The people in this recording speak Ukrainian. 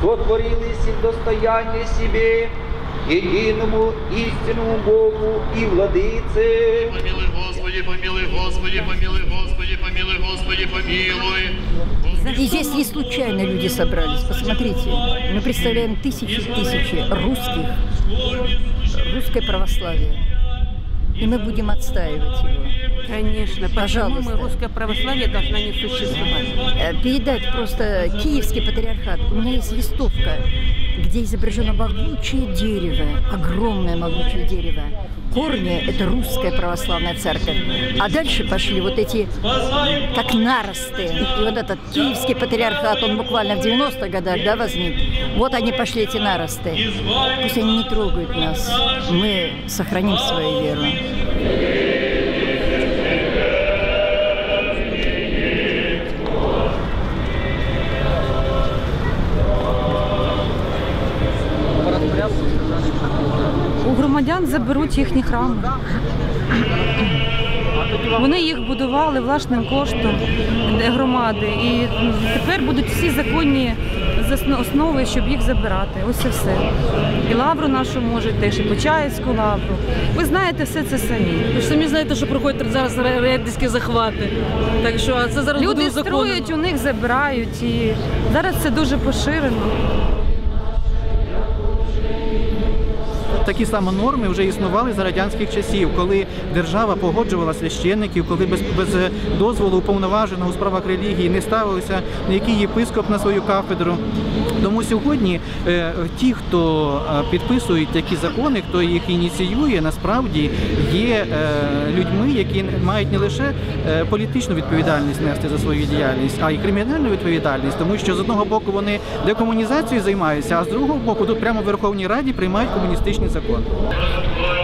сотворились в достояние себе, единому истинному Богу и Владыце. Помилуй, Господи, помилуй, Господи, помилуй, Господи, помилуй, Господи, помилуй. И здесь не случайно люди собрались. Посмотрите, мы представляем тысячи тысячи русских, русское православие. И мы будем отстаивать его. Конечно, Пожалуйста. почему мы русское православие должна не существовать? Передать просто Киевский патриархат. У меня есть листовка, где изображено могучее дерево, огромное могучее дерево. Корни – это русская православная церковь. А дальше пошли вот эти, как наросты. И вот этот киевский патриархат, он буквально в 90-х годах, да, возник. Вот они пошли, эти наросты. Пусть они не трогают нас. Мы сохраним свою веру. Громадян заберуть їхні храми. Вони їх будували власним коштом громади, і тепер будуть всі законні основи, щоб їх забирати. Ось і все. І лавру нашу можуть теж, і Почаївську лавру. Ви знаєте все це самі. Ви ж самі знаєте, що проходять зараз ре- рейдерські захвати. Так що це зараз буде Люди узаконено. строять, у них забирають, і зараз це дуже поширено. Такі самі норми вже існували за радянських часів, коли держава погоджувала священників, коли без, без дозволу уповноваженого у справах релігії не ставилися ніякий єпископ на свою кафедру. Тому сьогодні е, ті, хто е, підписують такі закони, хто їх ініціює, насправді є е, людьми, які мають не лише політичну відповідальність нести за свою діяльність, а й кримінальну відповідальність, тому що з одного боку вони декомунізацією займаються, а з другого боку тут прямо в Верховній Раді приймають комуністичний закон. Господи,